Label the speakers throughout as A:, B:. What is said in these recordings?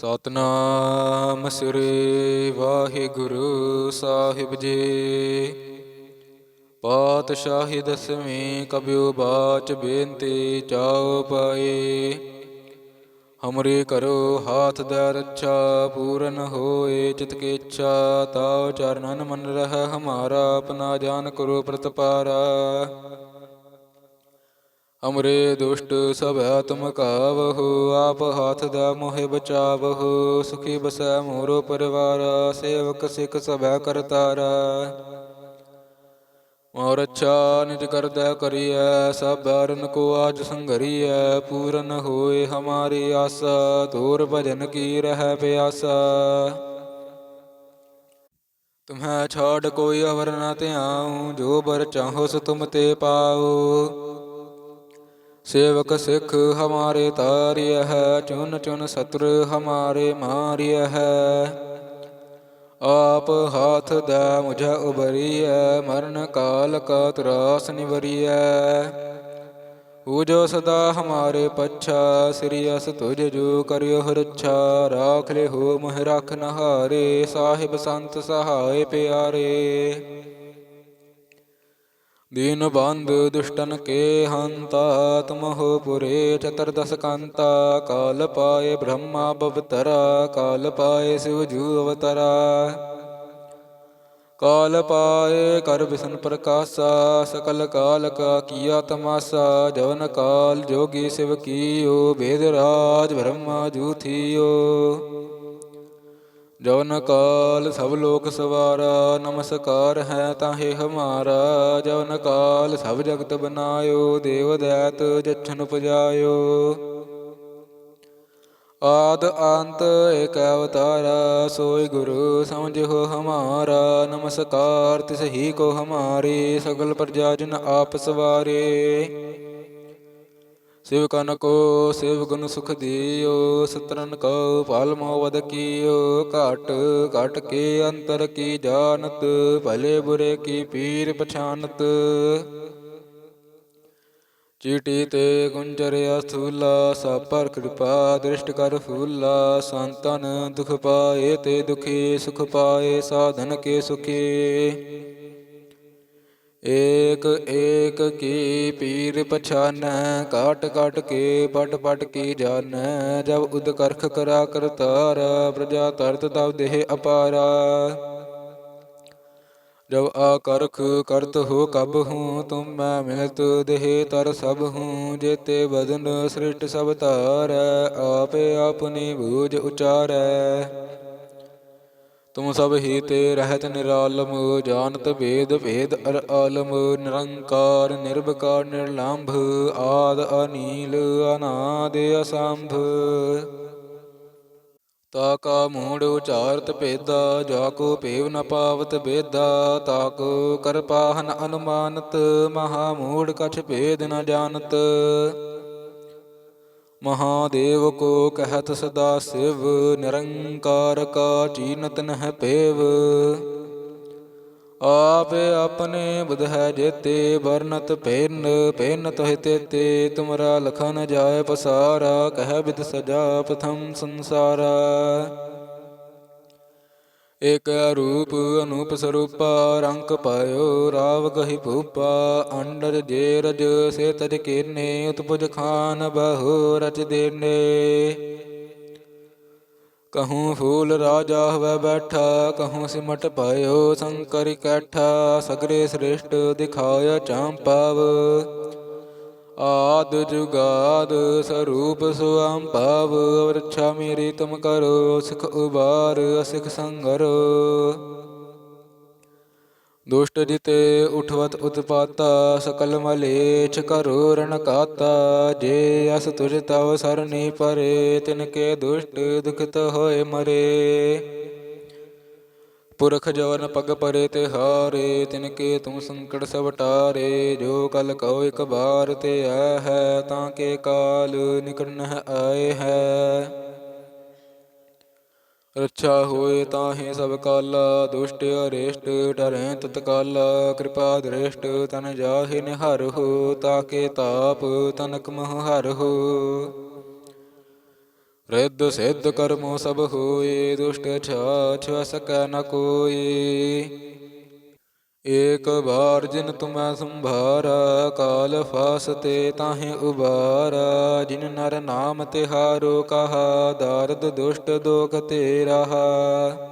A: ਸਤਨਾਮ ਸ੍ਰੀ ਵਾਹਿਗੁਰੂ ਸਾਹਿਬ ਜੀ। ਪਾਤਸ਼ਾਹੀ ਦਸਵੀਂ ਕਬਿਉ ਬਾਚ ਬੇਨਤੀ ਚਾਉ ਪਾਏ ਹਮਰੇ ਕਰੋ ਹਾਥ ਦਾ ਰੱਛਾ, ਪੂਰਨ ਹੋਏ ਚਿਤ ਕੀ ਇੱਛਾ, ਤਾਉ ਚਰਨਨ ਮਨ ਰਹਿ, ਹਮਾਰਾ ਆਪਣਾ ਜਾਨ ਕਰੋ ਪ੍ਰਤਪਾਰਾ। ਅਮਰੇ ਦੁਸ਼ਟ ਸਭ ਤੁਮ ਕਾਵਹੁ, ਆਪ ਹਾਥ ਦਾ ਮੋਹਿ ਬਚਾਵਹੁ, ਸੁਖੀ ਬਸੈ ਮੋਰੋ ਪਰਿਵਾਰ, ਸੇਵਕ ਸਿਖ ਸਭੈ ਕਰਤਾਰਾ। ਮੋਰ ਅੱਛਾ ਨਿਜ ਕਰਦਾ ਕਰੀਐ, ਸਭ ਅਰਨ ਕੋ ਆਜ ਸੰਘਰੀਐ, ਪੂਰਨ ਹੋਏ ਹਮਾਰੀ ਆਸਾ, ਧੂਰ ਭਜਨ ਕੀ ਰਹਿ ਪਿਆਸਾ। ਤੁਮਹਿ ਛਾੜ ਕੋਈ ਅਵਰ ਨ ਧਿਆਉ, ਜੋ ਬਰ ਚਾਹੋ ਸੋ ਤੁਮ ਤੇ ਪਾਉ ਸੇਵਕ ਸਿੱਖ ਹਮਾਰੇ ਤਾਰਿਯ ਹੈ, ਚੁਨ ਚੁਨ ਸਤਰ ਹਮਾਰੇ ਮਾਰਿਯ ਹੈ। ਆਪ ਹਾਥ ਦਾ ਮੁਝਾ ਉਬਰੀਐ ਮਰਨ ਕਾਲ ਕਾ ਤਰਾਸ ਨਿਵਰੀਐ। ਹੋ ਜੋ ਸਦਾ ਹਮਾਰੇ ਪੱਛਾ, ਸ੍ਰੀ ਅਸ ਤੁਜ ਜੋ ਕਰਿਓ ਰੱਛਾ ਰਾਖ ਲੈ ਹੋ ਮਹਿ ਰਖ ਨਹਾਰੇ, ਸਾਹਿਬ ਸੰਤ ਸਹਾਏ ਪਿਆਰੇ। ਦੀਨ ਬੰਦ ਦੁਸ਼ਟਨ ਕੇ ਹੰਤਾ ਤੁਮਹੁ ਪੁਰੇ ਚਤਰਦਸ ਕੰਤਾ, ਕਾਲ ਪਾਏ ਬ੍ਰਹਮਾ ਬਵਤਰਾ, ਕਾਲ ਪਾਏ ਸਿਵ ਜੂ ਅਵਤਰਾ। ਕਾਲ ਪਾਏ ਕਰ ਵਿਸ਼ਨ ਪ੍ਰਕਾਸ਼ਾ, ਸਕਲ ਕਾਲ ਕਾ ਕੀਆ ਤਮਾਸਾ, ਜਵਨ ਕਾਲ ਜੋਗੀ ਸਿਵ ਕੀਓ, ਬੇਦ ਰਾਜ ਬ੍ਰਹਮਾ ਜੂ ਜਵਨ ਕਾਲ ਸਭ ਲੋਕ ਸਵਾਰਾ, ਨਮਸਕਾਰ ਹੈ ਤਾਹੇ ਹਮਾਰਾ। ਜਵਨ ਕਾਲ ਸਭ ਜਗਤ ਬਨਾਇਓ, ਦੇਵ ਦੈਤ ਜਛਨ ਉਪਜਾਇਓ ਆਦ ਅੰਤ ਏਕ ਅਵਤਾਰਾ, ਸੋਈ ਗੁਰੂ ਸਮਝੋ ਹਮਾਰਾ। ਨਮਸਕਾਰ ਤਿਸ ਹੀ ਕੋ ਹਮਾਰੇ, ਸਗਲ ਪ੍ਰਜਾ ਜਨ ਆਪ ਸਵਾਰੇ। ਸਿਵ ਕਨ ਕੋ, ਸਿਵ ਗੁਣ ਸੁਖ ਦਿਓ, ਸਤਰਨ ਕੋ ਫਲ ਮੋਵਦ ਕੀਓ, ਘਟ ਘਟ ਕੇ ਅੰਤਰ ਕੀ ਜਾਣਤ, ਭਲੇ ਬੁਰੇ ਕੀ ਪੀਰ ਪਛਾਨਤ। ਚੀਟੀ ਤੇ ਗੁੰਜਰ ਅਸਥੂਲਾ ਸਾਪਰ ਕਿਰਪਾ ਦ੍ਰਿਸ਼ਟ ਕਰ ਫੂਲਾ, ਸੰਤਨ ਦੁਖ ਪਾਏ ਤੇ ਦੁਖੀ ਸੁਖ ਪਾਏ, ਸਾਧਨ ਕੇ ਸੁਖੀ। ਏਕ ਏਕ ਕੀ ਪੀਰ ਪਛਾਨੈ ਕਾਟ ਕਾਟ ਕੇ ਪਟ ਪਟ ਕੀ ਜਾਣੈ ਜਬ ਉਦ ਕਰਖ ਕਰਾ ਕਰਤਾਰ, ਪ੍ਰਜਾ ਤਰਤ ਤਬ ਦੇਹ ਅਪਾਰਾ। ਜਬ ਆ ਕਰਖ ਕਰਤ ਹੋ ਕਬ ਹੂੰ, ਤੁਮ ਮੈਂ ਮਿਲਤ ਦੇਹ ਤਰ ਸਭ ਹੂੰ, ਜੇਤੇ ਬਦਨ ਸ੍ਰਿਸ਼ਟ ਸਭ ਧਾਰੈ, ਆਪੇ ਆਪਨੀ ਬੂਝ ਉਚਾਰੈ। ਤੁਮ ਸਭ ਹੀ ਤੇ ਰਹਿਤ ਨਿਰਾਲਮ, ਜਾਣਤ ਭੇਦ ਭੇਦ ਅਰ ਆਲਮ, ਨਿਰੰਕਾਰ ਨਿਰਭਕਾਰ ਨਿਰਲੰਭ, ਆਦ ਅਨੀਲ, ਅਨਾਦ ਅਸੰਭ। ਤਾ ਕਾ ਮੂੜ ਉਚਾਰਤ ਭੇਦਾ, ਜਾ ਕੋ ਭੇਵ ਨ ਪਾਵਤ ਬੇਦਾ, ਤਾ ਕੋ ਕਰਪਾਹਨ ਅਨੁਮਾਨਤ, ਮਹਾ ਮੂੜ ਕਛ ਭੇਦ ਨ ਜਾਣਤ। ਮਹਾਦੇਵ ਕੋ ਕਹਿਤ ਸਦਾ ਸਿਵ, ਨਿਰੰਕਾਰ ਕਾ ਚੀਨਤ ਨਹਿ ਪੇਵ। ਆਪੇ ਆਪਣੇ ਬੁਧ ਹੈ ਜੇਤੇ, ਵਰਨਤ ਪੈਨ ਪੈਨ ਤੋਹਿ ਤੇਤੇ। ਤੁਮਰਾ ਲਖਨ ਜਾਏ ਪਸਾਰਾ, ਕਹਿ ਬਿਦ ਸਜਾ ਪ੍ਰਥਮ ਸੰਸਾਰਾ। ਏਕ ਰੂਪ ਅਨੂਪ ਸਰੂਪਾ, ਰੰਗ ਪਾਇਓ ਰਾਵ ਕਹੀ ਭੂਪਾ, ਅੰਡਰ ਜੇ ਰਜ ਸੇ ਤਜ ਕੀਨੇ, ਉਤਪੁਜ ਖਾਨ ਬਹੁ ਰਚ ਦੇਨੇ। ਕਹੂੰ ਫੂਲ ਰਾਜਾ ਹਵੈ ਬੈਠਾ, ਕਹੂੰ ਸਿਮਟ ਪਾਇਓ ਸੰਕਰ ਇਕੱਠਾ, ਸਗਰੇ ਸ੍ਰੇਸ਼ਟ ਦਿਖਾਇਆ ਚਾਂਪਾਵ ਆਦ ਜੁਗਾਦ ਸਰੂਪ ਸੁਆਮ ਭਾਵ ਵਰਛਾ ਮੇਰੀ ਤਮ ਕਰੋ, ਸਿਖ ਉਬਾਰ, ਅਸਿਖ ਸੰਗਰੋ। ਦੁਸ਼ਟ ਜਿਤੇ ਉਠਵਤ ਉਤਪਾਤਾ, ਸਕਲ ਮਲੇਛ ਕਰੋ ਰਣ ਕਾਤਾ। ਜੇ ਅਸ ਤੁਜ ਤਵ ਸਰਨੀ ਪਰੇ, ਤਿਨ ਕੇ ਦੁਸ਼ਟ ਦੁਖਤ ਹੋਏ ਮਰੇ। ਪੁਰਖ ਜਵਨ ਪਗ ਪਰੇ ਤੇ ਹਾਰੇ, ਤਿਨ ਕੇ ਤੁਮ ਸੰਕਟ ਸਭ ਟਾਰੇ, ਜੋ ਕਲ ਕਉ ਇਕ ਬਾਰ ਤੇ ਆ ਹੈ, ਤਾਂ ਕੇ ਕਾਲ ਨਿਕਟ ਆਏ ਹੈ। ਰੱਛਾ ਹੋਏ ਤਾਹੇ ਸਭ ਕਾਲਾ, ਦੁਸ਼ਟ ਅਰੇਸ਼ਟ ਡਰੈ ਤਤਕਾਲਾ ਕਿਰਪਾ ਦ੍ਰਿਸ਼ਟ ਤਨ ਜਾਹੇ ਨਿਹਰਹੁ ਤਾਕੇ ਤਾਪ ਤਨਕ ਮਹ ਹਰਹੁ ਰਿੱਧ ਸਿੱਧ ਕਰਮੋ ਸਭ ਹੋਏ, ਦੁਸ਼ਟ ਛਾਛ ਸਕੈ ਨ ਕੋਈ ਏਕ ਬਾਰ ਜਿਨ ਤੁਮੈ ਸੰਭਾਰਾ, ਕਾਲ ਫਾਸਤੇ ਤਾਹੇ ਉਬਾਰਾ। ਜਿਨ ਨਰ ਨਾਮ ਤਿਹਾਰੋ, ਕਹਾ ਦਰਦ ਦੁਸ਼ਟ ਦੋਖ ਤੇ ਰਹਾ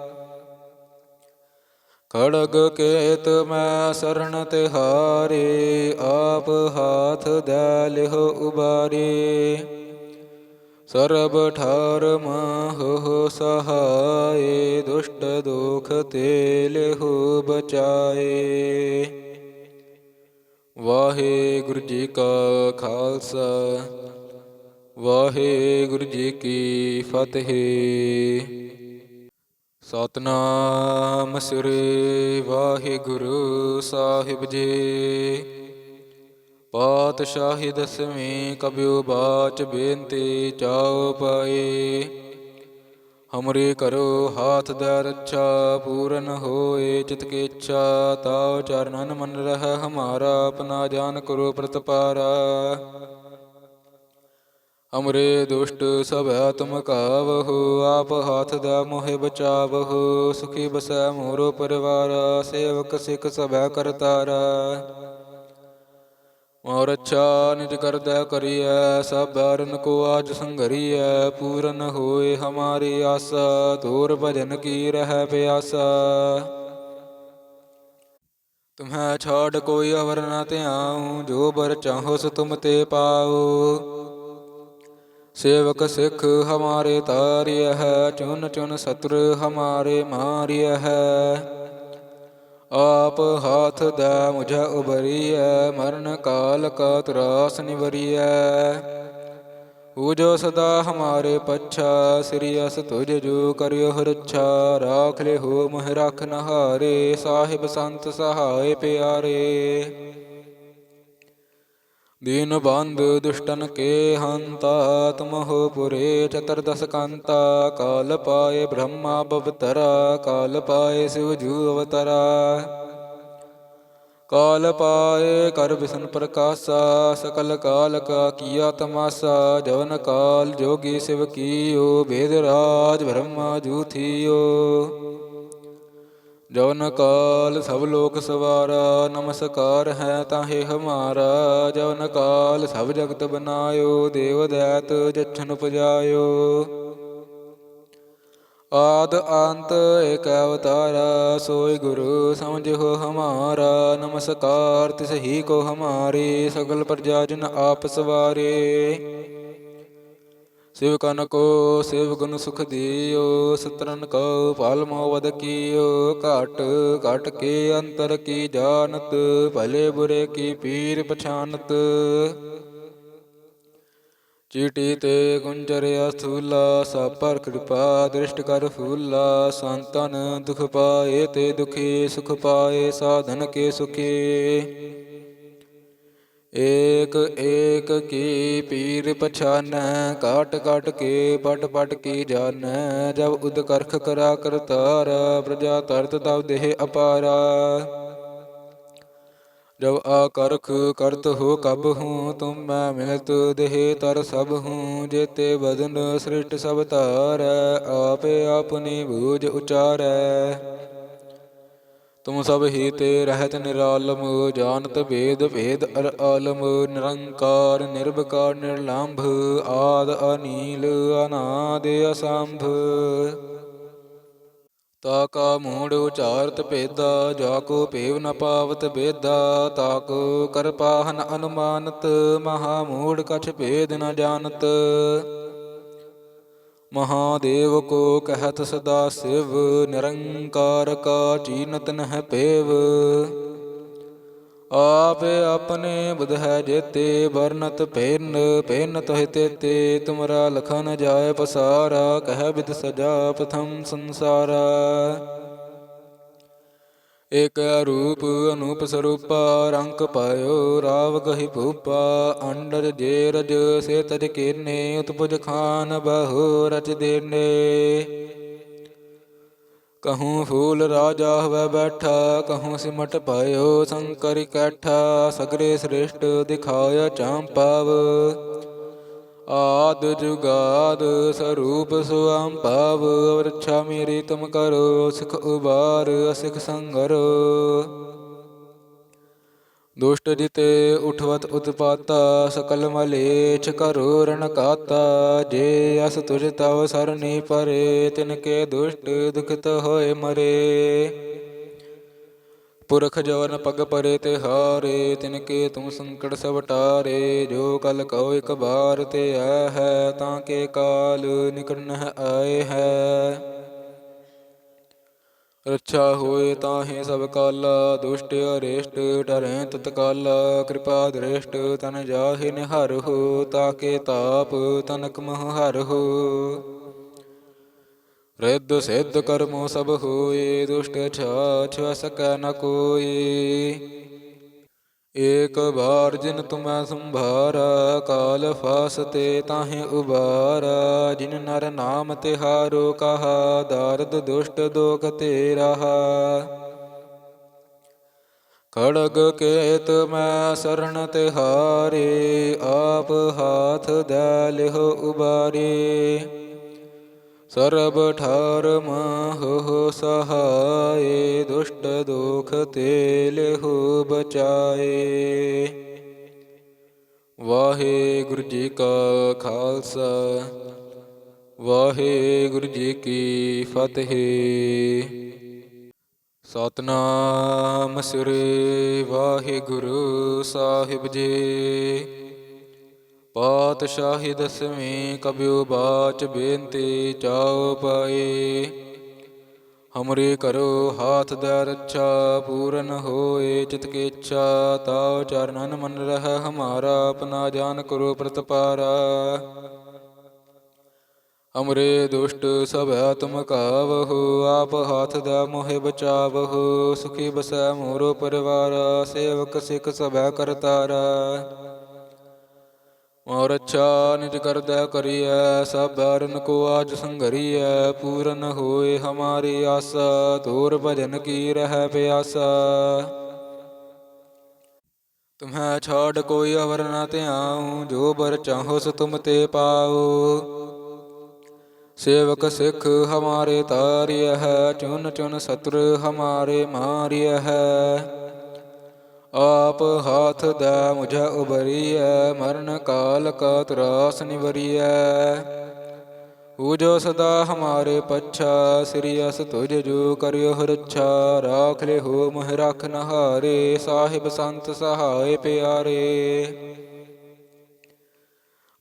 A: ਖੜਗ ਕੇਤ ਮੈਂ ਸਰਣ ਤਿਹਾਰੇ, ਆਪ ਹਾਥ ਦੈ ਲਿਹੁ ਉਬਾਰੇ। ਸਰਬ ਠਾਰ ਮਾਹੁ ਸਹਾਏ, ਦੁਸ਼ਟ ਦੁਖ ਤੇ ਲਿਹੁ ਬਚਾਏ। ਵਾਹਿਗੁਰੂ ਜੀ ਕਾ ਖਾਲਸਾ, ਵਾਹਿਗੁਰੂ ਜੀ ਕੀ ਫਤਿਹ। ਸਤਨਾਮ ਸ੍ਰੀ ਵਾਹਿਗੁਰੂ ਸਾਹਿਬ ਜੀ। ਪਾਤਸ਼ਾਹੀ ਦਸਵੀਂ ਕਬਿਉ ਬਾਚ ਬੇਨਤੀ ਚਾਉ ਪਾਏ ਹਮਰੇ ਕਰੋ ਹਾਥ ਦਾ ਰੱਛਾ, ਪੂਰਨ ਹੋਏ ਚਿਤ ਕੀ ਇੱਛਾ, ਤਾਉ ਚਰਨਨ ਮਨ ਰਹਿ, ਹਮਾਰਾ ਆਪਣਾ ਜਾਨ ਕਰੋ ਪ੍ਰਤਪਾਰਾ। ਅਮਰੇ ਦੁਸ਼ਟ ਸਭੈ ਤੁਮ ਕਾਵਹੁ, ਆਪ ਹਾਥ ਦਾ ਮੋਹਿ ਬਚਾਵਹੁ, ਸੁਖੀ ਬਸੈ ਮੋਰੋ ਪਰਿਵਾਰ, ਸੇਵਕ ਸਿਖ ਸਭੈ ਕਰਤਾਰਾ। ਮੋਰ ਅੱਛਾ ਨਿਜ ਕਰਦਾ ਕਰੀਐ, ਸਭ ਬਾਰਨ ਕੋ ਆਜ ਸੰਘਰੀਐ, ਪੂਰਨ ਹੋਏ ਹਮਾਰੀ ਆਸਾ ਤੋਰ ਭਜਨ ਕੀ ਰਹਿ ਪਿਆਸਾ। ਤੁਮਹਿ ਛਾੜ ਕੋਈ ਅਵਰ ਨ ਧਿਆਉ, ਜੋ ਬਰ ਚਾਹੋ ਸੋ ਤੁਮ ਤੇ ਪਾਉ। ਸੇਵਕ ਸਿੱਖ ਹਮਾਰੇ ਤਾਰਿਯ ਹੈ, ਚੁਨ ਚੁਨ ਸਤਰ ਹਮਾਰੇ ਮਾਰਿਯ ਹੈ। ਆਪ ਹਾਥ ਦਾ ਮੁਝਾ ਉਬਰੀਐ ਮਰਨ ਕਾਲ ਕਾ ਤਰਾਸ ਨਿਵਰੀਐ। ਉਹ ਜੋ ਸਦਾ ਹਮਾਰੇ ਪੱਛਾ, ਸ੍ਰੀ ਅਸ ਤੁਜ ਜੋ ਕਰਿਓ ਰੱਛਾ ਰਾਖ ਲੈ ਹੋ ਮਹਿ ਰਖ ਨਹਾਰੇ, ਸਾਹਿਬ ਸੰਤ ਸਹਾਏ ਪਿਆਰੇ। ਦੀਨ ਬੰਦ ਦੁਸ਼ਟਨ ਕੇ ਹੰਤਾ ਤੁਮਹੁ ਪੁਰੇ ਚਤਰਦਸ ਕੰਤਾ। ਕਾਲ ਪਾਏ ਬ੍ਰਹਮਾ ਬਵਤਰਾ, ਕਾਲ ਪਾਏ ਸਿਵ ਜੂ ਅਵਤਰਾ। ਕਾਲ ਪਾਏ ਕਰ ਵਿਸ਼ਨ ਪ੍ਰਕਾਸ਼ਾ, ਸਕਲ ਕਾਲ ਕਾ ਕੀਆ ਤਮਾਸਾ। ਜਵਨ ਕਾਲ ਜੋਗੀ ਸਿਵ ਕੀਓ ਭੇਦ ਰਾਜ ਬ੍ਰਹਮਾ ਜੂ ਥੀਓ ਜਵਨ ਕਾਲ ਸਭ ਲੋਕ ਸਵਾਰਾ, ਨਮਸਕਾਰ ਹੈ ਤਾਹੇ ਹਮਾਰਾ। ਜਵਨ ਕਾਲ ਸਭ ਜਗਤ ਬਨਾਇਓ, ਦੇਵ ਦੈਤ ਜਛਨ ਪੁਜਾਇਓ। ਆਦ ਅੰਤ ਏਕ ਅਵਤਾਰਾ ਸੋਈ ਗੁਰੂ ਸਮਝੋ ਹਮਾਰਾ। ਨਮਸਕਾਰ ਤਿਸ ਹੀ ਕੋ ਹਮਾਰੇ, ਸਗਲ ਪ੍ਰਜਾ ਜਨ ਆਪ ਸਵਾਰੇ। ਸਿਵ ਕਨ ਕੋ ਸਿਵ ਗੁਣ ਸੁਖ ਦਿਓ ਸਤਰਨ ਕੋ ਫਲ ਮੋਵਦ ਕੀਓ, ਘਟ ਘਟ ਕੇ ਅੰਤਰ ਕੀ ਜਾਣਤ, ਭਲੇ ਬੁਰੇ ਕੀ ਪੀਰ ਪਛਾਨਤ। ਚੀਟੀ ਤੇ ਗੁੰਜਰ ਅਸਥੂਲਾ ਸਾਪਰ ਕਿਰਪਾ ਦ੍ਰਿਸ਼ਟ ਕਰ ਫੂਲਾ, ਸੰਤਨ ਦੁਖ ਪਾਏ ਤੇ ਦੁਖੀ ਸੁਖ ਪਾਏ, ਸਾਧਨ ਕੇ ਸੁਖੀ। ਏਕ ਏਕ ਕੀ ਪੀਰ ਪਛਾਨੈ ਕਾਟ ਕਾਟ ਕੇ ਪਟ ਪਟ ਕੀ ਜਾਣੈ ਜਬ ਉਦ ਕਰਖ ਕਰਾ ਕਰਤਾਰ ਪ੍ਰਜਾ ਤਰਤ ਤਬ ਦੇਹ ਅਪਾਰਾ। ਜਬ ਆਕਰਖ ਕਰਤ ਹੋ ਕਬ ਹੂੰ, ਤੁਮ ਮੈਂ ਮਿਲਤ ਦੇਹ ਤਰ ਸਭ ਹੂੰ, ਜੇਤੇ ਬਦਨ ਸ੍ਰਿਸ਼ਟ ਸਭ ਧਾਰੈ, ਆਪੇ ਆਪਨੀ ਬੂਝ ਉਚਾਰੈ। ਤੁਮ ਸਭ ਹੀ ਤੇ ਰਹਿਤ ਨਿਰਾਲਮ, ਜਾਣਤ ਭੇਦ ਭੇਦ ਅਰ ਆਲਮ, ਨਿਰੰਕਾਰ ਨਿਰਭਕਾਰ ਨਿਰਲੰਭ, ਆਦ ਅਨੀਲ, ਅਨਾਦ ਅਸੰਭ। ਤਾ ਕਾ ਮੂੜ ਉਚਾਰਤ ਭੇਦਾ, ਜਾ ਕੋ ਭੇਵ ਨ ਪਾਵਤ ਬੇਦਾ, ਤਾ ਕੋ ਕਰਪਾਹਨ ਅਨੁਮਾਨਤ, ਮਹਾ ਮੂੜ ਕਛ ਭੇਦ ਨ ਜਾਣਤ। ਮਹਾਦੇਵ ਕੋ ਕਹਿਤ ਸਦਾ ਸਿਵ, ਨਿਰੰਕਾਰ ਕਾ ਚੀਨਤ ਨਹਿ ਪੇਵ। ਆਪੇ ਆਪਣੇ ਬੁਧ ਹੈ ਜੇਤੇ, ਵਰਨਤ ਪੈਨ ਪੇਨਤ ਹਿਤੇ ਤੇਤੇ। ਤੁਮਰਾ ਲਖਨ ਜਾਏ ਪਸਾਰਾ, ਕਹਿ ਬਿਦ ਸਜਾ ਪ੍ਰਥਮ ਸੰਸਾਰਾ। ਏਕ ਰੂਪ ਅਨੂਪ ਸਰੂਪਾ, ਰੰਗ ਪਾਇਓ ਰਾਵ ਕਹੀ ਭੂਪਾ, ਅੰਡਰ ਜੇ ਰਜ ਸੇ ਤਜ ਕੀਨੇ, ਉਤਪੁਜ ਖਾਨ ਬਹੁ ਰਚ ਦੇਨੇ। ਕਹੂੰ ਫੂਲ ਰਾਜਾ ਹਵੈ ਬੈਠਾ, ਕਹੂੰ ਸਿਮਟ ਪਾਇਓ ਸੰਕਰ ਕੈਠਾ ਸਗਰੇ ਸ੍ਰੇਸ਼ਟ ਦਿਖਾਇਆ ਚਾਂਪਾਵ ਆਦ ਜੁਗਾਦ ਸਰੂਪ ਸੁਅੰ ਭਵ ਵਰਛਾ ਮੇਰੀ ਤੁਮ ਕਰੋ, ਸਿਖ ਉਬਾਰ, ਅਸਿਖ ਸੰਗਰ। ਦੁਸ਼ਟ ਜਿਤੇ ਉਠਵਤ ਉਤਪਾਤਾ, ਸਕਲ ਮਲੇਛ ਕਰੋ ਰਣਕਾਤਾ ਜੇ ਅਸ ਤੁਜ ਤਵ ਸਰਨੀ ਪਰੇ, ਤਿਨ ਕੇ ਦੁਸ਼ਟ ਦੁਖਿਤ ਹੋਏ ਮਰੇ। ਪੁਰਖ ਜਵਨ ਪਗ ਪਰੇ ਤੇ ਹਾਰੇ, ਤਿਨ ਕੇ ਤੁਮ ਸੰਕਟ ਸਭ ਟਾਰੇ, ਜੋ ਕਲ ਕਉ ਇਕ ਬਾਰ ਤੇ ਆ ਹੈ, ਤਾਂ ਕੇ ਕਾਲ ਨਿਕਟ ਨਹਿ ਆਏ ਹੈ। ਰੱਛਾ ਹੋਏ ਤਾਹੇ ਸਭ ਕਾਲਾ, ਦੁਸ਼ਟ ਅਰੇਸ਼ਟ ਡਰੈ ਤਤਕਾਲਾ ਕਿਰਪਾ ਦ੍ਰਿਸ਼ਟ ਤਨ ਜਾਹਿ ਨਿਹਰਹੁ ਤਾਕੇ ਤਾਪ ਤਨਕ ਮਹ ਹਰਹੁ ਰਿੱਧ ਸਿੱਧ ਕਰਮੋ ਸਭ ਹੋਏ, ਦੁਸ਼ਟ ਛਾਛ ਸਕੈ ਨ ਕੋਈ। ਏਕ ਬਾਰ ਜਿਨ ਤੁਮੈ ਸੰਭਾਰਾ, ਕਾਲ ਫਾਸਤੇ ਤਾਹੇ ਉਬਾਰਾ। ਜਿਨ ਨਰ ਨਾਮ ਤਿਹਾਰੋ ਕਹਾ ਦਰਦ ਦੁਸ਼ਟ ਦੋਖ ਤੇ ਰਹਾ ਖੜਗ ਕੇਤ ਮੈਂ ਸਰਣ ਤਿਹਾਰੇ ਆਪ ਹਾਥ ਦੈ ਲਿਹੁ ਉਬਾਰੇ। ਸਰਬ ਠਾਰ ਮਾਹੁ ਸਹਾਏ, ਦੁਸ਼ਟ ਦੁਖ ਤੇ ਲਿਹੁ ਬਚਾਏ। ਵਾਹਿਗੁਰੂ ਜੀ ਕਾ ਖਾਲਸਾ, ਵਾਹਿਗੁਰੂ ਜੀ ਕੀ ਫਤਿਹ। ਸਤਨਾਮ ਸ੍ਰੀ ਵਾਹਿਗੁਰੂ ਸਾਹਿਬ ਜੀ। ਪਾਤਸ਼ਾਹੀ ਦਸਵੀਂ ਕਬਿਉ ਬਾਚ ਬੇਨਤੀ ਚਾਉ ਪਾਏ। ਹਮਰੇ ਕਰੋ ਹਾਥ ਦਾ ਰੱਛਾ, ਪੂਰਨ ਹੋਏ ਚਿਤ ਕੀ ਇੱਛਾ, ਤਾਉ ਚਰਨਨ ਮਨ ਰਹਿ, ਹਮਾਰਾ ਆਪਣਾ ਜਾਨ ਕਰੋ ਪ੍ਰਤਪਾਰਾ। ਅਮਰੇ ਦੁਸ਼ਟ ਸਭ ਤੁਮ ਕਾਵਹੁ, ਆਪ ਹਾਥ ਦਾ ਮੋਹਿ ਬਚਾਵਹੁ, ਸੁਖੀ ਬਸੈ ਮੋਰੋ ਪਰਿਵਾਰ, ਸੇਵਕ ਸਿਖ ਸਭੈ ਕਰਤਾਰਾ। ਮੋਰ ਅੱਛਾ ਨਿਜ ਕਰਦਾ ਕਰੀਐ, ਸਭ ਅਰਨ ਕੋ ਆਜ ਸੰਗਰੀਐ ਪੂਰਨ ਹੋਏ ਹਮਾਰੀ ਆਸਾ ਤੋਰ ਭਜਨ ਕੀ ਰਹਿ ਪਿਆਸਾ। ਤੁਮਹਿ ਛਾੜ ਕੋਈ ਅਵਰ ਨ ਧਿਆਉ, ਜੋ ਬਰ ਚਾਹੋ ਸੋ ਤੁਮ ਤੇ ਪਾਉ ਸੇਵਕ ਸਿੱਖ ਹਮਾਰੇ ਤਾਰਿਯ ਹੈ, ਚੁਨ ਚੁਨ ਸਤਰ ਹਮਾਰੇ ਮਾਰਿਯ ਹੈ। ਆਪ ਹਾਥ ਦਾ ਮੁਝਾ ਉਬਰੀਐ ਮਰਨ ਕਾਲ ਕਾ ਤਰਾਸ ਨਿਵਰੀਐ। ਉਜੋ ਸਦਾ ਹਮਾਰੇ ਪੱਛਾ, ਸ੍ਰੀ ਅਸ ਤੁਜ ਜੋ ਕਰਿਓ ਰੱਛਾ ਰਾਖ ਲੈ ਹੋ ਮਹਿ ਰਖ ਨਹਾਰੇ, ਸਾਹਿਬ ਸੰਤ ਸਹਾਏ ਪਿਆਰੇ।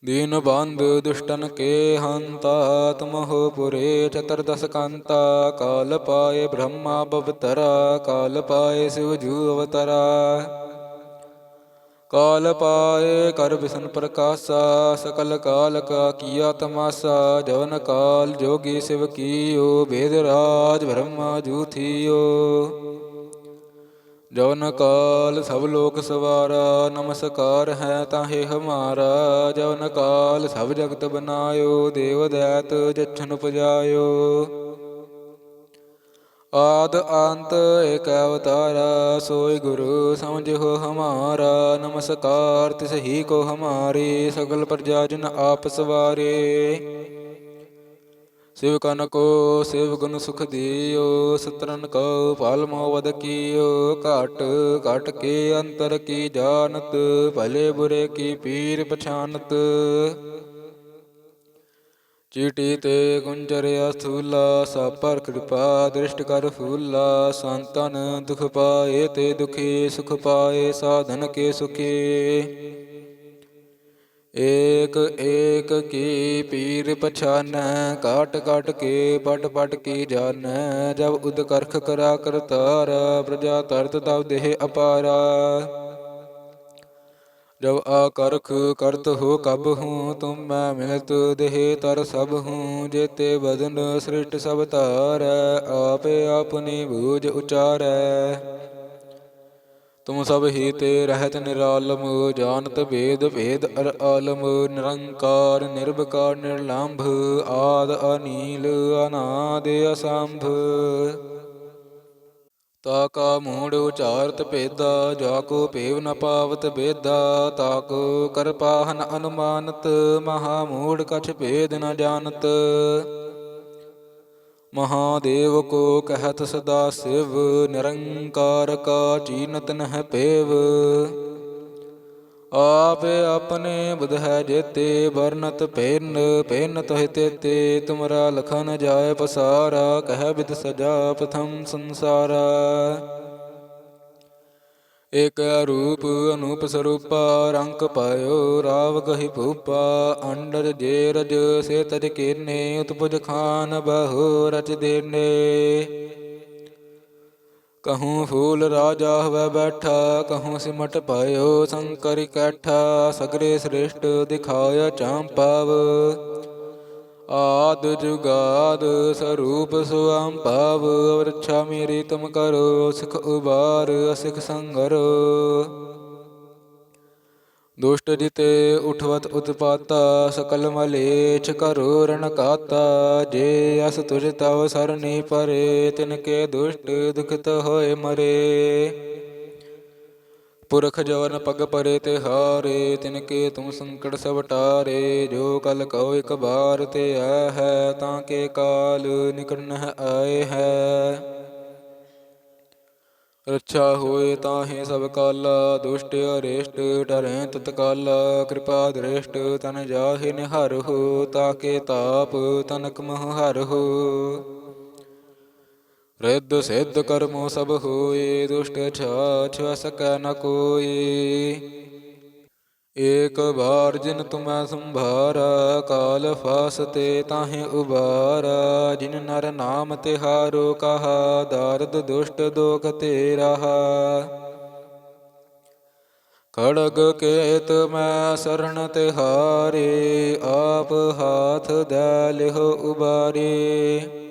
A: ਦੀਨ ਬੰਦ ਦੁਸ਼ਟਨ ਕੇ ਹੰਤਾ ਤੁਮਹੁ ਪੁਰੇ ਚਤਰਦਸ ਕੰਤਾ, ਕਾਲ ਪਾਏ ਬ੍ਰਹਮਾ ਬਵਤਰਾ, ਕਾਲ ਪਾਏ ਸਿਵ ਜੂ ਅਵਤਰਾ। ਕਾਲ ਪਾਏ ਕਰ ਵਿਸ਼ਨ ਪ੍ਰਕਾਸ਼ਾ, ਸਕਲ ਕਾਲ ਕਾ ਕੀਆ ਤਮਾਸਾ, ਜਵਨ ਕਾਲ ਜੋਗੀ ਸਿਵ ਕੀਓ ਭੇਦ ਰਾਜ ਬ੍ਰਹਮਾ ਜੂਥੀਓ ਜਵਨ ਕਾਲ ਸਭ ਲੋਕ ਸਵਾਰਾ, ਨਮਸਕਾਰ ਹੈ ਤਾਹੇ ਹਮਾਰਾ। ਜਵਨ ਕਾਲ ਸਭ ਜਗਤ ਬਨਾਇਓ, ਦੇਵ ਦੈਤ ਜਛਨ ਉਪਜਾਇਓ ਆਦ ਅੰਤ ਏਕ ਅਵਤਾਰਾ, ਸੋਈ ਗੁਰੂ ਸਮਝੋ ਹਮਾਰਾ। ਨਮਸਕਾਰ ਤਿਸ ਹੀ ਕੋ ਹਮਾਰੇ, ਸਗਲ ਪ੍ਰਜਾ ਜਨ ਆਪ ਸਵਾਰੇ। ਸਿਵ ਕਨ ਕੋ ਸਿਵ ਗੁਣ ਸੁਖ ਦਿਓ ਸਤਰਨ ਕੋ ਫਲ ਮੋ ਵਦ ਕੀਓ, ਘਟ ਘਟ ਕੇ ਅੰਤਰ ਕੀ ਜਾਣਤ, ਭਲੇ ਬੁਰੇ ਕੀ ਪੀਰ ਪਛਾਨਤ। ਚੀਟੀ ਤੇ ਗੁੰਜਰ ਅਸਥੂਲਾ ਸਾਪਰ ਕਿਰਪਾ ਦ੍ਰਿਸ਼ਟ ਕਰ ਫੂਲਾ, ਸੰਤਨ ਦੁਖ ਪਾਏ ਤੇ ਦੁਖੀ ਸੁਖ ਪਾਏ, ਸਾਧਨ ਕੇ ਸੁਖੀ। ਏਕ ਏਕ ਕੀ ਪੀਰ ਪਛਾਨੈ ਕਾਟ ਕਾਟ ਕੇ ਪਟ ਪਟ ਕੀ ਜਾਣੈ ਜਬ ਉਦ ਕਰਖ ਕਰਾ ਕਰਤਾਰ, ਪ੍ਰਜਾ ਤਰਤ ਤਬ ਦੇਹ ਅਪਾਰਾ। ਜਬ ਆਕਰਖ ਕਰਤ ਹੋ ਕਬ ਹੂੰ, ਤੁਮ ਮੈਂ ਮਿਲਤ ਦੇਹ ਤਰ ਸਭ ਹੂੰ, ਜੇਤੇ ਬਦਨ ਸ੍ਰਿਸ਼ਟ ਸਭ ਧਾਰੈ, ਆਪੇ ਆਪਨੀ ਬੂਝ ਉਚਾਰੈ। ਤੁਮ ਸਭ ਹੀ ਤੇ ਰਹਿਤ ਨਿਰਾਲਮ, ਜਾਣਤ ਭੇਦ ਭੇਦ ਅਰ ਆਲਮ, ਨਿਰੰਕਾਰ ਨਿਰਭਕਾਰ ਨਿਰਲੰਭ, ਆਦ ਅਨੀਲ, ਅਨਾਦ ਅਸੰਭ। ਤਾ ਕਾ ਮੂੜ ਉਚਾਰਤ ਭੇਦਾ, ਜਾ ਕੋ ਭੇਵ ਨ ਪਾਵਤ ਬੇਦਾ, ਤਾ ਕੋ ਕਰਪਾਹਨ ਅਨੁਮਾਨਤ, ਮਹਾ ਮੂੜ ਕਛ ਭੇਦ ਨ ਜਾਣਤ। ਮਹਾਦੇਵ ਕੋ ਕਹਿਤ ਸਦਾ ਸਿਵ, ਨਿਰੰਕਾਰ ਕਾ ਚੀਨਤ ਨਹਿ ਪੇਵ। ਆਪ ਆਪਣੇ ਬੁਧ ਹੈ ਜੇਤੇ, ਵਰਨਤ ਪੈਨ ਪੇਨਤ ਹਿਤੇ ਤੇਤੇ। ਤੁਮਰਾ ਲਖਨ ਜਾਏ ਪਸਾਰਾ, ਕਹਿ ਬਿਦ ਸਜਾ ਪ੍ਰਥਮ ਸੰਸਾਰਾ। ਇਕ ਰੂਪ ਅਨੂਪ ਸਰੂਪਾ, ਰੰਗ ਪਾਇਓ ਰਾਵ ਕਹੀ ਭੂਪਾ, ਅੰਡਰ ਜੇ ਰਜ ਸੇ ਤਜ ਕੀਨੇ, ਉਤਪੁਜ ਖਾਨ ਬਹੁ ਰਚ ਦੇਨੇ। ਕਹੂੰ ਫੂਲ ਰਾਜਾ ਹਵੈ ਬੈਠਾ, ਕਹੂੰ ਸਿਮਟ ਪਾਇਓ ਸੰਕਰ ਕੈਠਾ, ਸਗਰੇ ਸ੍ਰੇਸ਼ਟ ਦਿਖਾਇਆ ਚਾਂਪਾਵ ਆਦ ਜੁਗਾਦ ਸਰੂਪ ਸੁਆਮ ਪਾਵ ਵਰਛਾ ਮੇਰੀ ਤਮ ਕਰੋ, ਸਿਖ ਉਬਾਰ, ਅਸਿਖ ਸੰਗਰ। ਦੁਸ਼ਟ ਜਿਤੇ ਉਠਵਤ ਉਤਪਾਤਾ, ਸਕਲ ਮਲੇਛ ਕਰੋ ਰਣਕਾਤਾ ਜੇ ਅਸ ਤੁਜ ਤਵ ਸਰਨੀ ਪਰੇ, ਤਿਨ ਕੇ ਦੁਸ਼ਟ ਦੁਖਤ ਹੋਏ ਮਰੇ। ਪੁਰਖ ਜਵਨ ਪਗ ਪਰੇ ਤੇ ਹਾਰੇ, ਤਿਨ ਕੇ ਤੁਮ ਸੰਕਟ ਸਭ ਟਾਰੇ, ਜੋ ਕਲ ਕਉ ਇਕ ਬਾਰ ਤੇ ਆ ਹੈ, ਤਾਂ ਕੇ ਕਾਲ ਨਿਕਟ ਨਹਿ ਆਏ ਹੈ। ਰੱਛਾ ਹੋਏ ਤਾਹੇ ਸਭ ਕਾਲਾ, ਦੁਸ਼ਟ ਅਰੇਸ਼ਟ ਡਰੈ ਤਤਕਾਲਾ ਕਿਰਪਾ ਦ੍ਰਿਸ਼ਟ ਤਨ ਜਾਹੇ ਨਿਹਰਹੁ ਤਾਕੇ ਤਾਪ ਤਨਕ ਮਹ ਹਰਹੁ ਰਿੱਧ ਸਿੱਧ ਕਰਮੋ ਸਭ ਹੋਏ, ਦੁਸ਼ਟ ਛਾਛ ਸਕੈ ਨ ਕੋਈ। ਏਕ ਬਾਰ ਜਿਨ ਤੁਮੈ ਸੰਭਾਰਾ, ਕਾਲ ਫਾਸ ਤੇ ਤਾਹੇ ਉਬਾਰਾ। ਜਿਨ ਨਰ ਨਾਮ ਤਿਹਾਰੋ ਕਹਾ ਦਾਰਦ ਦੁਸ਼ਟ ਦੋਖ ਤੇ ਰਹਾ ਖੜਗ ਕੇਤ ਮੈਂ ਸਰਣ ਤਿਹਾਰੇ ਆਪ ਹਾਥ ਦੈ ਲਿਹੁ ਉਬਾਰੇ।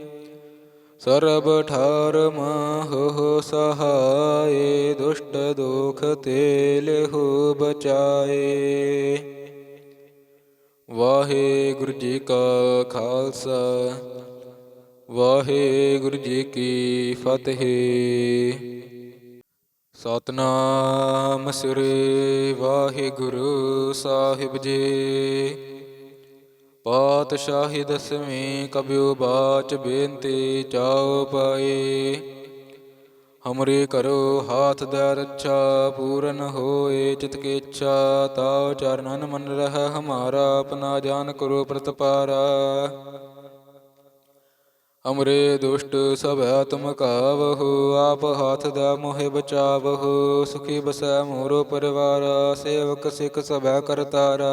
A: ਸਰਬ ਠਾਰ ਮਾਹੁ ਸਹਾਏ, ਦੁਸ਼ਟ ਦੁਖ ਤੇ ਲਿਹੁ ਬਚਾਏ। ਵਾਹਿਗੁਰੂ ਜੀ ਕਾ ਖਾਲਸਾ, ਵਾਹਿਗੁਰੂ ਜੀ ਕੀ ਫਤਿਹ। ਸਤਨਾਮ ਸ੍ਰੀ ਵਾਹਿਗੁਰੂ ਸਾਹਿਬ ਜੀ। ਪਾਤਸ਼ਾਹੀ ਦਸਵੀਂ ਕਬਿਉ ਬਾਚ ਬੇਨਤੀ ਚਾਉ ਪਾਏ ਹਮਰੇ ਕਰੋ ਹਾਥ ਦਾ ਰੱਛਾ, ਪੂਰਨ ਹੋਏ ਚਿਤ ਕੀ ਇੱਛਾ, ਤਾਉ ਚਰਨਨ ਮਨ ਰਹਿ, ਹਮਾਰਾ ਆਪਣਾ ਜਾਨ ਕਰੋ ਪ੍ਰਤਪਾਰਾ। ਹਮਰੇ ਦੁਸ਼ਟ ਸਭ ਤੁਮ ਕਾਵਹੁ, ਆਪ ਹਾਥ ਦਾ ਮੋਹਿ ਬਚਾਵਹੁ, ਸੁਖੀ ਬਸੈ ਮੋਰੋ ਪਰਿਵਾਰ, ਸੇਵਕ ਸਿਖ ਸਭੈ ਕਰਤਾਰਾ।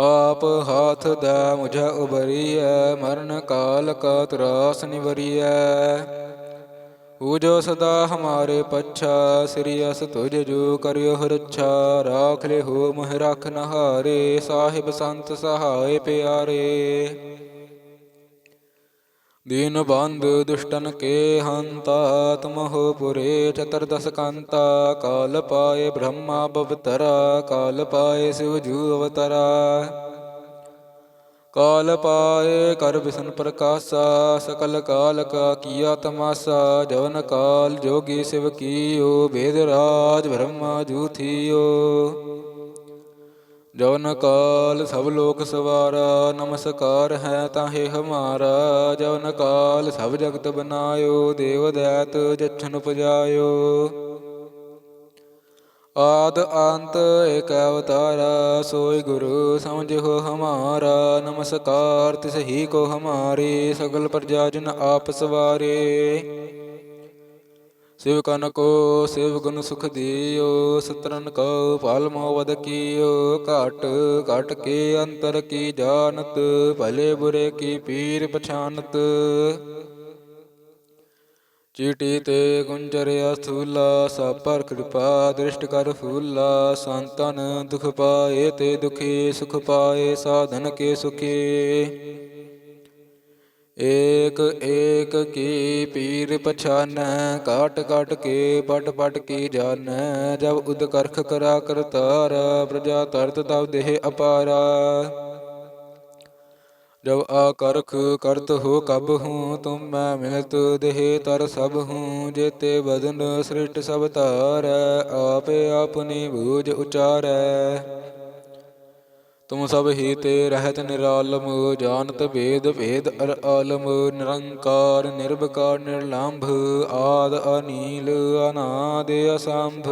A: ਆਪ ਹਾਥ ਦਾ ਮੁਝਾ ਉਬਰੀਐ ਮਰਨ ਕਾਲ ਕਾ ਤਰਾਸ ਨਿਵਰੀਐ। ਪੂਜੋ ਸਦਾ ਹਮਾਰੇ ਪੱਛਾ, ਸ੍ਰੀ ਅਸ ਤੁਜ ਜੋ ਕਰਿਓ ਰੱਛਾ। ਰਾਖ ਲੈ ਹੋ ਮਹ ਰਖ ਨਹਾਰੇ, ਸਾਹਿਬ ਸੰਤ ਸਹਾਏ ਪਿਆਰੇ। ਦੀਨ ਬੰਦ ਦੁਸ਼ਟਨ ਕੇ ਹੰਤਾ, ਤੁਮਹੁ ਪੁਰੇ ਚਤਰਦਸ ਕਾਂਤਾ, ਕਾਲ ਪਾਏ ਬ੍ਰਹਮਾ ਬਵਤਰਾ, ਕਾਲ ਪਾਏ ਸਿਵ ਜੂ ਅਵਤਰਾ। ਕਾਲ ਪਾਏ ਕਰ ਵਿਸ਼ਨ ਪ੍ਰਕਾਸ਼ਾ, ਸਕਲ ਕਾਲ ਕਾ ਕੀਆ ਤਮਾਸਾ, ਜਵਨ ਕਾਲ ਜੋਗੀ ਸਿਵ ਕੀਓ ਵੇਦ ਰਾਜ ਬ੍ਰਹਮਾ ਜੂਥੀਓ ਜਵਨ ਕਾਲ ਸਭ ਲੋਕ ਸਵਾਰਾ, ਨਮਸਕਾਰ ਹੈ ਤਾਹੇ ਹਮਾਰਾ। ਜਵਨ ਕਾਲ ਸਭ ਜਗਤ ਬਨਾਇਓ, ਦੇਵ ਦੈਤ ਜਛਨ ਉਪਜਾਇਓ ਆਦ ਅੰਤ ਏਕ ਅਵਤਾਰਾ, ਸੋਈ ਗੁਰੂ ਸਮਝੋ ਹਮਾਰਾ। ਨਮਸਕਾਰ ਤਿਸ ਹੀ ਕੋ ਹਮਾਰੇ, ਸਗਲ ਪ੍ਰਜਾ ਜਨ ਆਪ ਸਵਾਰੇ। ਸਿਵ ਕਨ ਕੋ, ਸਿਵ ਗੁਣ ਸੁਖ ਦਿਓ, ਸਤਰਨ ਕੋ ਫਲ ਮੋ ਵਦ ਕੀਓ, ਘਟ ਘਟ ਕੇ ਅੰਤਰ ਕੀ ਜਾਣਤ, ਭਲੇ ਬੁਰੇ ਕੀ ਪੀਰ ਪਛਾਨਤ। ਚੀਟੀ ਤੇ ਗੁੰਜਰਿਆ ਸਥੂਲਾ ਸਾਪਰ ਕਿਰਪਾ ਦ੍ਰਿਸ਼ਟ ਕਰ ਫੂਲਾ, ਸੰਤਨ ਦੁਖ ਪਾਏ ਤੇ ਦੁਖੀ ਸੁਖ ਪਾਏ, ਸਾਧਨ ਕੇ ਸੁਖੀ। ਏਕ ਏਕ ਕੀ ਪੀਰ ਪਛਾਨੈ, ਕਾਟ ਕਾਟ ਕੇ ਪਟ ਪਟ ਕੀ ਜਾਣੈ ਜਬ ਉਦ ਕਰਖ ਕਰਾ ਕਰਤਾਰ, ਪ੍ਰਜਾ ਤਰਤ ਤਬ ਦੇਹ ਅਪਾਰਾ। ਜਬ ਆਕਰਖ ਕਰਤ ਹੋ ਕਬ ਹੂੰ, ਤੁਮ ਮੈਂ ਮਿਲਤ ਦੇਹ ਤਰ ਸਭ ਹੂੰ, ਜੇਤੇ ਬਦਨ ਸ੍ਰਿਸ਼ਟ ਸਭ ਧਾਰੈ, ਆਪੇ ਆਪਨੀ ਬੂਝ ਉਚਾਰੈ। ਤੁਮ ਸਭ ਹੀ ਤੇ ਰਹਿਤ ਨਿਰਾਲਮ, ਜਾਣਤ ਭੇਦ ਭੇਦ ਅਰ ਆਲਮ, ਨਿਰੰਕਾਰ ਨਿਰਭਕਾਰ ਨਿਰਲੰਭ, ਆਦ ਅਨੀਲ, ਅਨਾਦ ਅਸੰਭ।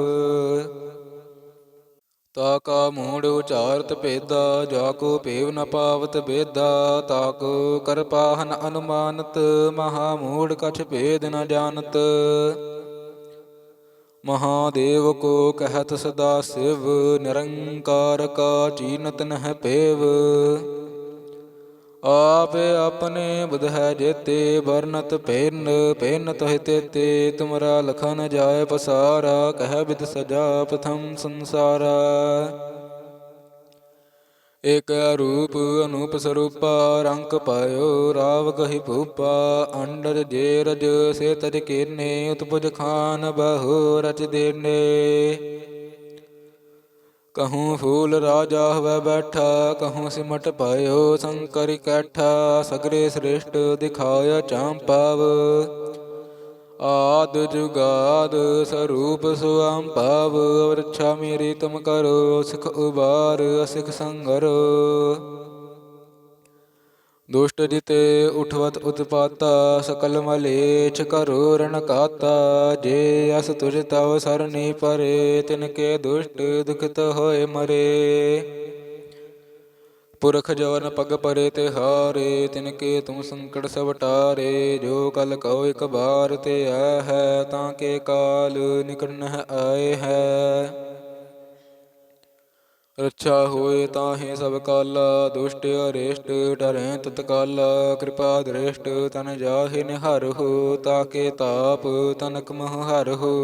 A: ਤਾ ਕਾ ਮੂੜ ਉਚਾਰਤ ਭੇਦਾ, ਜਾ ਕੋ ਭੇਵ ਨ ਪਾਵਤ ਬੇਦਾ, ਤਾ ਕੋ ਕਰਪਾਹਨ ਅਨੁਮਾਨਤ, ਮਹਾ ਮੂੜ ਕਛ ਭੇਦ ਨ ਜਾਣਤ। ਮਹਾਦੇਵ ਕੋ ਕਹਿਤ ਸਦਾ ਸਿਵ, ਨਿਰੰਕਾਰ ਕਾ ਚੀਨਤ ਨਹਿ ਪੇਵ। ਆਪੇ ਆਪਣੇ ਬੁਧ ਹੈ ਜੇਤੇ, ਵਰਨਤ ਪੈਨ ਪੈਨ ਤਹਿ ਤੇ ਤੁਮਰਾ ਲਖਨ ਜਾਏ ਪਸਾਰਾ, ਕਹਿ ਬਿਦ ਸਜਾ ਪ੍ਰਥਮ ਸੰਸਾਰਾ। ਏਕ ਰੂਪ ਅਨੂਪ ਸਰੂਪਾ, ਰੰਗ ਪਾਇਓ, ਰਾਵ ਕਹੀ ਭੂਪਾ ਅੰਡਰ ਜੇ ਰਜ ਸੇ ਤਜ ਕੀਨੇ, ਉਤਪੁਜ ਖਾਨ ਬਹੁ ਰਚ ਦੇਨੇ। ਕਹੂੰ ਫੂਲ ਰਾਜਾ ਹੋਵੇ ਬੈਠਾ, ਕਹੂੰ ਸਿਮਟ ਪਾਇਓ, ਸੰਕਰ ਕੈਠਾ, ਸਗਰੇ ਸ੍ਰੇਸ਼ਟ ਦਿਖਾਇਆ ਚਾਂਪਾਵ ਆਦ ਜੁਗਾਦ ਸਰੂਪ ਸੁਆਮ ਪਾਵ ਵਰਛਾ ਮੇਰੀ ਤੁਮ ਕਰੋ, ਸਿਖ ਉਬਾਰ, ਅਸਿਖ ਸੰਗਰ। ਦੁਸ਼ਟ ਜਿਤੇ ਉਠਵਤ ਉਤਪਾਤਾ, ਸਕਲ ਮਲੇਛ ਕਰੋ ਰਣ ਕਾਤਾ ਜੇ ਅਸ ਤੁਜ ਤਵ ਸਰਨੀ ਪਰੇ, ਤਿਨ ਕੇ ਦੁਸ਼ਟ ਦੁਖਤ ਹੋਏ ਮਰੇ। ਪੁਰਖ ਜਵਨ ਪਗ ਪਰੇ ਤੇ ਹਾਰੇ, ਤਿਨ ਕੇ ਤੁਮ ਸੰਕਟ ਸਭ ਟਾਰੇ, ਜੋ ਕਲ ਕਉ ਇਕ ਬਾਰ ਤੇ ਆ ਹੈ, ਤਾਂ ਕੇ ਕਾਲ ਨਿਕਟ ਨਹਿ ਆਏ ਹੈ। ਰੱਛਾ ਹੋਏ ਤਾਹੇ ਸਭ ਕਾਲਾ, ਦੁਸ਼ਟ ਅਰੇਸ਼ਟ ਡਰੈ ਤਤਕਾਲ, ਕਿਰਪਾ ਦ੍ਰਿਸ਼ਟ ਤਨ ਜਾਹੇ ਨਿਹਰ ਹੋ ਤਾਕੇ ਤਾਪ ਤਨਕ ਮਹ ਹਰ ਹੋ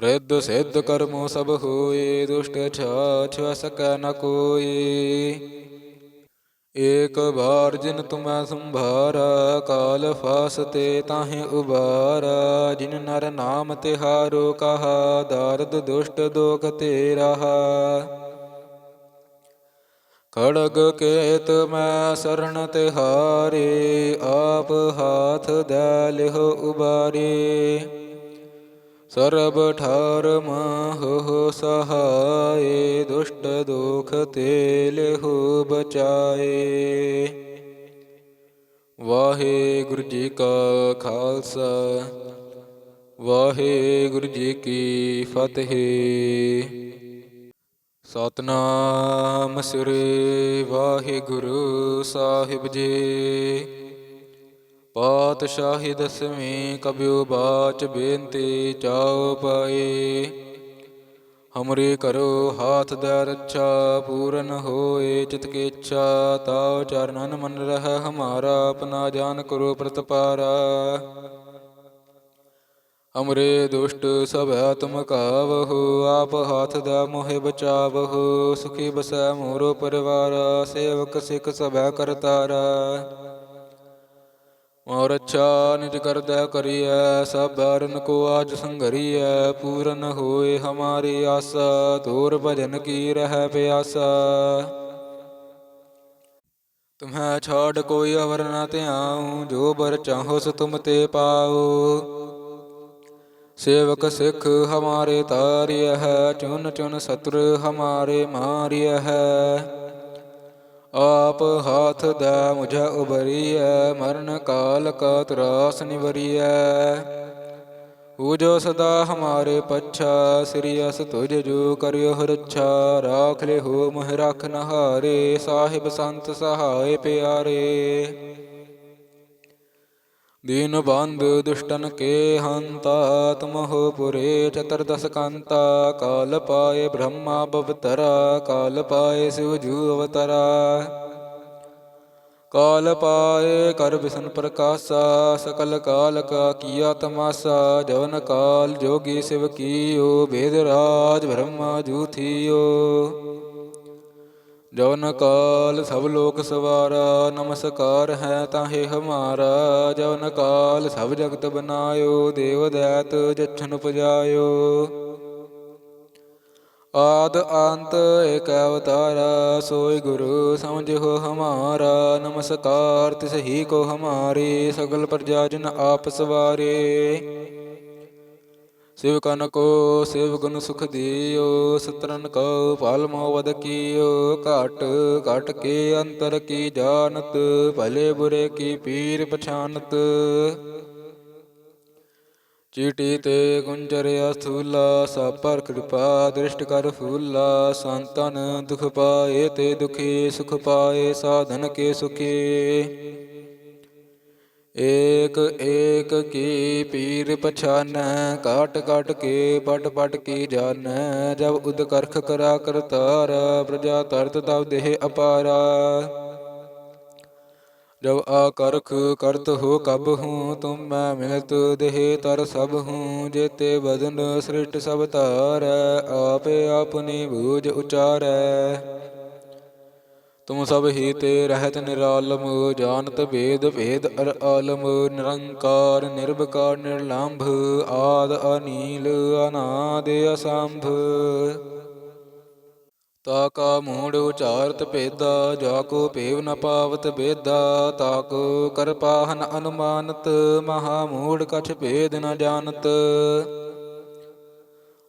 A: ਰਿੱਧ ਸਿੱਧ ਕਰਮੋ ਸਭ ਹੋਏ, ਦੁਸ਼ਟ ਛਾਛ ਸਕੈ ਨ ਕੋਈ। ਏਕ ਬਾਰ ਜਿਨ ਤੁਮੈ ਸੰਭਾਰਾ, ਕਾਲ ਫਾਸ ਤੇ ਤਾਹੇ ਉਬਾਰਾ। ਜਿਨ ਨਰ ਨਾਮ ਤਿਹਾਰੋ, ਕਹਾ ਦਰਦ ਦੁਸ਼ਟ ਦੋਖ ਤੇ ਰਹਾ ਖੜਗ ਕੇਤ ਮੈਂ ਸਰਣ ਤਿਹਾਰੇ, ਆਪ ਹਾਥ ਦੇ ਲਿਹੁ ਉਬਾਰੇ। ਸਰਬ ਠਾਰ ਮਾਹੁ ਸਹਾਏ, ਦੁਸ਼ਟ ਦੁਖ ਤੇ ਲਿਹੁ ਬਚਾਏ। ਵਾਹਿਗੁਰੂ ਜੀ ਕਾ ਖਾਲਸਾ, ਵਾਹਿਗੁਰੂ ਜੀ ਕੀ ਫਤਿਹ। ਸਤਨਾਮ ਸ੍ਰੀ ਵਾਹਿਗੁਰੂ ਸਾਹਿਬ ਜੀ। ਪਾਤਸ਼ਾਹੀ ਦਸਵੀਂ ਕਬਿਉ ਬਾਚ ਬੇਨਤੀ ਚਾਉ ਪਾਏ ਹਮਰੇ ਕਰੋ ਹਾਥ ਦਾ ਰੱਛਾ, ਪੂਰਨ ਹੋਏ ਚਿਤ ਕੀ ਇੱਛਾ, ਤਾਉ ਚਰਨਨ ਮਨ ਰਹ, ਹਮਾਰਾ ਆਪਣਾ ਜਾਨ ਕਰੋ ਪ੍ਰਤਪਾਰਾ। ਅਮਰੇ ਦੁਸ਼ਟ ਸਭ ਤੁਮ ਕਾਵਹੁ, ਆਪ ਹਾਥ ਦਾ ਮੋਹਿ ਬਚਾਵਹੁ, ਸੁਖੀ ਬਸੈ ਮੋਰੋ ਪਰਿਵਾਰ, ਸੇਵਕ ਸਿਖ ਸਭੈ ਕਰਤਾਰਾ। ਔਰ ਅੱਛਾ ਨਿਜ ਕਰਦਾ ਕਰੀਐ, ਸਭ ਅਰਨ ਕੋ ਆਜ ਸੰਘਰੀਐ, ਪੂਰਨ ਹੋਏ ਹਮਾਰੀ ਆਸਾ ਤੋਰ ਭਜਨ ਕੀ ਰਹਿ ਪਿਆਸਾ। ਤੁਮਹਿ ਛਾੜ ਕੋਈ ਅਵਰ ਨ ਧਿਆਉ, ਜੋ ਬਰ ਚਾਹੋ ਸੋ ਤੁਮ ਤੇ ਪਾਉ। ਸੇਵਕ ਸਿੱਖ ਹਮਾਰੇ ਤਾਰਿਯ ਹੈ, ਚੁਨ ਚੁਨ ਸਤਰ ਹਮਾਰੇ ਮਾਰਿਯ ਹੈ। ਆਪ ਹਾਥ ਦਾ ਮੁਝਾ ਉਬਰੀਐ ਮਰਨ ਕਾਲ ਕਾ ਤਰਾਸ ਨਿਵਰੀਐ। ਪੂਜੋ ਸਦਾ ਹਮਾਰੇ ਪੱਛਾ, ਸ੍ਰੀ ਅਸ ਤੁਜ ਜੋ ਕਰਿਓ ਰੱਛਾ ਰਾਖ ਲੈ ਹੋ ਮਹਿ ਰਖ ਨਹਾਰੇ, ਸਾਹਿਬ ਸੰਤ ਸਹਾਏ ਪਿਆਰੇ। ਦੀਨ ਬੰਦ ਦੁਸ਼ਟਨ ਕੇ ਹੰਤਾ, ਤੁਮਹੁ ਪੁਰੇ ਚਤੁਰਦਸ ਕੰਤਾ, ਕਾਲ ਪਾਏ ਬ੍ਰਹਮਾ ਬਵਤਰਾ, ਕਾਲ ਪਾਏ ਸਿਵ ਜੂ ਅਵਤਰਾ। ਕਾਲ ਪਾਏ ਕਰ ਬਿਸਨ ਪ੍ਰਕਾਸ਼ਾ, ਸਕਲ ਕਾਲ ਕਾ ਕੀਆ ਤਮਾਸਾ, ਜਵਨ ਕਾਲ ਜੋਗੀ ਸਿਵ ਕੀਓ, ਬੇਦ ਰਾਜ ਬ੍ਰਹਮਾ ਜੂਥੀਓ ਜਵਨ ਕਾਲ ਸਭ ਲੋਕ ਸਵਾਰਾ, ਨਮਸਕਾਰ ਹੈ ਤਾਹੇ ਹਮਾਰਾ। ਜਵਨ ਕਾਲ ਸਭ ਜਗਤ ਬਨਾਇਓ, ਦੇਵ ਦੈਤ ਜਛਨ ਪੁਜਾਇਓ। ਆਦ ਅੰਤ ਏਕ ਅਵਤਾਰਾ, ਸੋਈ ਗੁਰੂ ਸਮਝੋ ਹਮਾਰਾ। ਨਮਸਕਾਰ ਤਿਸ ਹੀ ਕੋ ਹਮਾਰੇ, ਸਗਲ ਪ੍ਰਜਾ ਜਨ ਆਪ ਸਵਾਰੇ। ਸਿਵ ਕਨ ਕੋ, ਸਿਵ ਗੁਣ ਸੁਖ ਦਿਓ, ਸਤਰਨ ਕੋ ਫਲ ਮੋਵਦ ਕੀਓ, ਘਟ ਘਟ ਕੇ ਅੰਤਰ ਕੀ ਜਾਣਤ, ਭਲੇ ਬੁਰੇ ਕੀ ਪੀਰ ਪਛਾਨਤ। ਚੀਟੀ ਤੇ ਗੁੰਜਰ ਅਸਥੂਲਾ, ਸਾਪਰ ਕਿਰਪਾ ਦ੍ਰਿਸ਼ਟ ਕਰ ਫੂਲਾ, ਸੰਤਨ ਦੁਖ ਪਾਏ ਤੇ ਦੁਖੀ ਸੁਖ ਪਾਏ, ਸਾਧਨ ਕੇ ਸੁਖੀ। ਏਕ ਏਕ ਕੀ ਪੀਰ ਪਛਾਨੈ ਕਾਟ ਕਾਟ ਕੇ ਪਟ ਪਟ ਕੀ ਜਾਣੈ ਜਬ ਉਦ ਕਰਖ ਕਰਾ ਕਰਤਾਰ, ਪ੍ਰਜਾ ਤਰਤ ਤਬ ਦੇਹ ਅਪਾਰਾ। ਜਬ ਆਕਰਖ ਕਰਤ ਹੋ ਕਬ ਹੂੰ, ਤੁਮ ਮੈਂ ਮਿਲਤ ਦੇਹ ਤਰ ਸਭ ਹੂੰ, ਜੇਤੇ ਬਦਨ ਸ੍ਰਿਸ਼ਟ ਸਭ ਧਾਰੈ, ਆਪੇ ਆਪਨੀ ਬੂਝ ਉਚਾਰੈ। ਤੁਮ ਸਭ ਹੀ ਤੇ ਰਹਿਤ ਨਿਰਾਲਮ, ਜਾਣਤ ਵੇਦ ਭੇਦ ਅਰ ਆਲਮ, ਨਿਰੰਕਾਰ ਨਿਰਭਕਾਰ ਨਿਰਲੰਭ, ਆਦ ਅਨੀਲ, ਅਨਾਦ ਅਸੰਭ। ਤਾ ਕਾ ਮੂੜ ਉਚਾਰਤ ਭੇਦਾ, ਜਾ ਕੋ ਭੇਵ ਨ ਪਾਵਤ ਬੇਦਾ, ਤਾ ਕੋ ਕਰਪਾਹਨ ਅਨੁਮਾਨਤ, ਮਹਾ ਮੂੜ ਕਛ ਭੇਦ ਨ ਜਾਣਤ।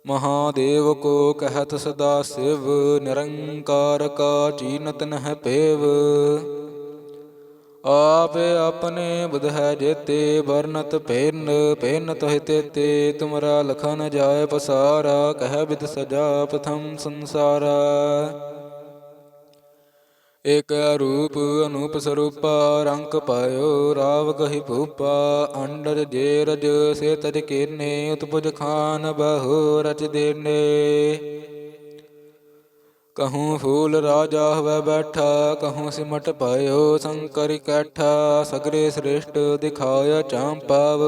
A: ਮਹਾਦੇਵ ਕੋ ਕਹਿਤ ਸਦਾ ਸਿਵ, ਨਿਰੰਕਾਰ ਕਾ ਚੀਨਤ ਨਹਿ ਪੇਵ। ਆਪੇ ਆਪਣੇ ਬੁਧ ਹੈ ਜੇਤੇ, ਵਰਨਤ ਪੈਨ ਪੈਨ ਤੋਹਿ ਤੇਤੇ। ਤੁਮਰਾ ਲਖਨ ਜਾਏ ਪਸਾਰਾ, ਕਹਿ ਬਿਦ ਸਜਾ ਪ੍ਰਥਮ ਸੰਸਾਰਾ। ਏਕ ਰੂਪ ਅਨੂਪ ਸਰੂਪਾ, ਰੰਗ ਪਾਇਓ, ਰਾਵ ਕਹੀ ਭੂਪਾ, ਅੰਡਰ ਜੇ ਰਜ ਸੇ ਤਜ ਕੀਨੇ ਉਤਪੁਜ ਖਾਨ ਬਹੁ ਰਚ ਦੇਨੇ। ਕਹੂੰ ਫੂਲ ਰਾਜਾ ਹੋਵੇ ਬੈਠਾ, ਕਹੂੰ ਸਿਮਟ ਪਾਇਓ, ਸੰਕਰ ਇਕੱਠਾ, ਸਗਰੇ ਸ੍ਰਿਸ਼ਟ ਦਿਖਾਇਆ ਚਾਂਪਾਵ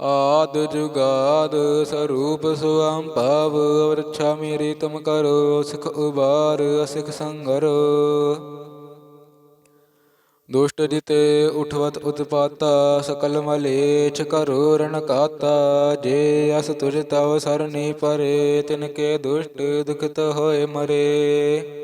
A: ਆਦ ਜੁਗਾਦ ਸਰੂਪ ਸੁਆਮ ਭਾਵ ਵਰਛਾ ਮੇਰੀ ਤਮ ਕਰੋ, ਸਿਖ ਉਬਾਰ, ਅਸਿਖ ਸੰਗਰ। ਦੁਸ਼ਟ ਜਿਤੇ ਉਠਵਤ ਉਤਪਾਤਾ, ਸਕਲ ਮਲੇਛ ਕਰੋ ਰਣਕਾਤਾ ਜੇ ਅਸ ਤੁਜ ਤਵ ਸਰਨੀ ਪਰੇ, ਤਿਨ ਕੇ ਦੁਸ਼ਟ ਦੁਖਤ ਹੋਏ ਮਰੇ।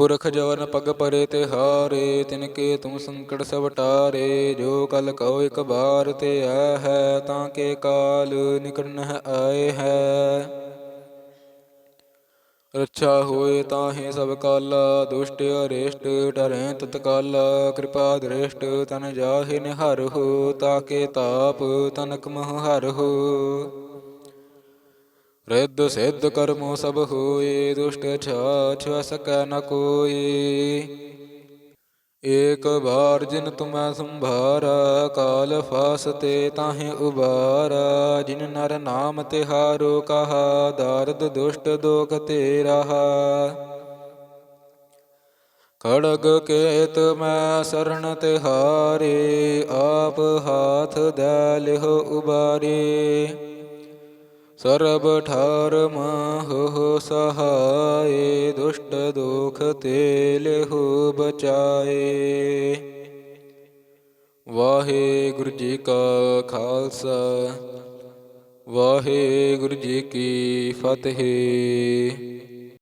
A: ਪੁਰਖ ਜਵਨ ਪਗ ਪਰੇ ਤੇ ਹਾਰੇ, ਤਿਨ ਕੇ ਤੁਮ ਸੰਕਟ ਸਭ ਟਾਰੇ, ਜੋ ਕਲ ਕਉ ਇਕ ਬਾਰ ਤੇ ਆ ਹੈ, ਤਾਂ ਕੇ ਕਾਲ ਨਿਕਟ ਨਹਿ ਆਏ ਹੈ। ਰੱਛਾ ਹੋਏ ਤਾਹੇ ਸਭ ਕਾਲਾ, ਦੁਸ਼ਟ ਅਰੇਸ਼ਟ ਡਰੈ ਤਤਕਾਲਾ ਕਿਰਪਾ ਦ੍ਰਿਸ਼ਟ ਤਨ ਜਾਹਿ ਨਿਹਰ ਹੋ ਤਾਕੇ ਤਾਪ ਤਨਕ ਮਹ ਹਰ ਹੋ। ਰਿੱਧ ਸਿੱਧ ਕਰਮੋ ਸਭ ਹੋਏ, ਦੁਸ਼ਟ ਛਾਛ ਸਕੈ ਨ ਕੋਈ। ਏਕ ਬਾਰ ਜਿਨ ਤੁਮੈ ਸੰਭਾਰਾ, ਕਾਲ ਫਾਸਤੇ ਤਾਹੇ ਉਬਾਰਾ। ਜਿਨ ਨਰ ਨਾਮ ਤਿਹਾਰੋ, ਕਹਾ ਦਰਦ ਦੁਸ਼ਟ ਦੋਖ ਤੇ ਰਹਾ ਖੜਗ ਕੇਤ ਮੈਂ ਸਰਣ ਤਿਹਾਰੇ, ਆਪ ਹਾਥ ਦੈ ਲਿਹੁ ਉਬਾਰੇ। ਸਰਬ ਠਾਰ ਮਹੁ ਸਹਾਏ, ਦੁਸ਼ਟ ਦੁਖ ਤੇ ਲਿਹੁ ਬਚਾਏ। ਵਾਹਿਗੁਰੂ ਜੀ ਕਾ ਖਾਲਸਾ, ਵਾਹਿਗੁਰੂ ਜੀ ਕੀ ਫਤਿਹ।